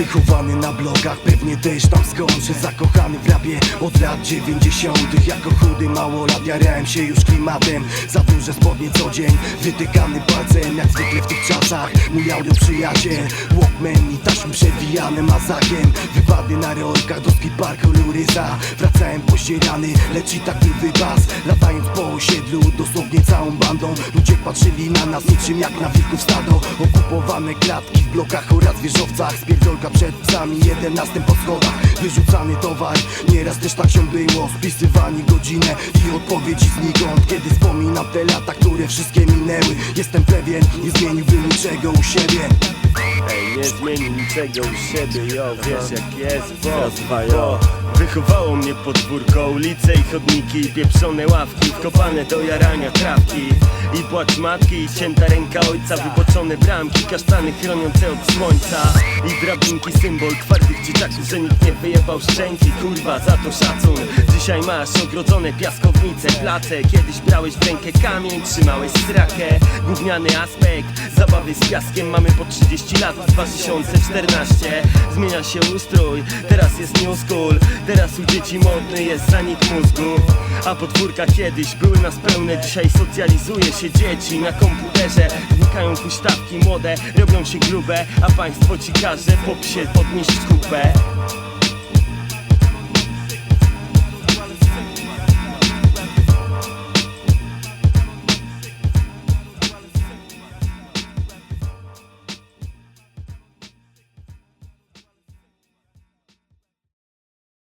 Wychowany na blogach, pewnie też tam skończę. Zakochany w rapie od lat 90 Jako chudy małolat jarałem się już klimatem. Za duże spodnie co dzień, wytykany palcem. Jak zwykle w tych czasach Mój audio przyjaciel, Walkman i taśmy przewijane mazakiem Wykłady na rolkach, doski parkouru ryza Wracałem pościerany, lecz i tak Latając po osiedlu, dosłownie całą bandą. Ludzie patrzyli na nas niczym jak na wilków stado. Okupowane klatki w blokach oraz wieżowcach. Spierdolka przed psami, jeden następ po schodach Wyrzucany towar, nieraz też tak się było. Spisywani godzinę i odpowiedzi znikąd. Kiedy wspominam te lata, które wszystkie minęły Jestem pewien, nie zmieniłbym niczego u siebie. Ej, nie zmieni niczego u siebie, jo, wiesz jak jest, bo, Raz, dwa, Wychowało mnie podwórko, ulice i chodniki Pieprzone ławki, wkopane do jarania trawki. I płacz matki, i cięta ręka ojca Wyboczone bramki, kasztany chroniące od słońca. I drabinki, symbol twardych dzieciaków Że nikt nie wyjebał szczęki, kurwa, za to szacun. Dzisiaj masz ogrodzone piaskownice, place. Kiedyś brałeś w rękę kamień, trzymałeś strakę Gówniany aspekt, zabawy z piaskiem. Mamy po 30 lat, 2014 Zmienia się ustrój, teraz jest new school. Teraz u dzieci modny jest zanik mózgu. A podwórka kiedyś były nas pełne. Dzisiaj socjalizuje się dzieci na komputerze. Wnikają huśtawki młode, robią się grube. A państwo ci każe po psie podnieść kupę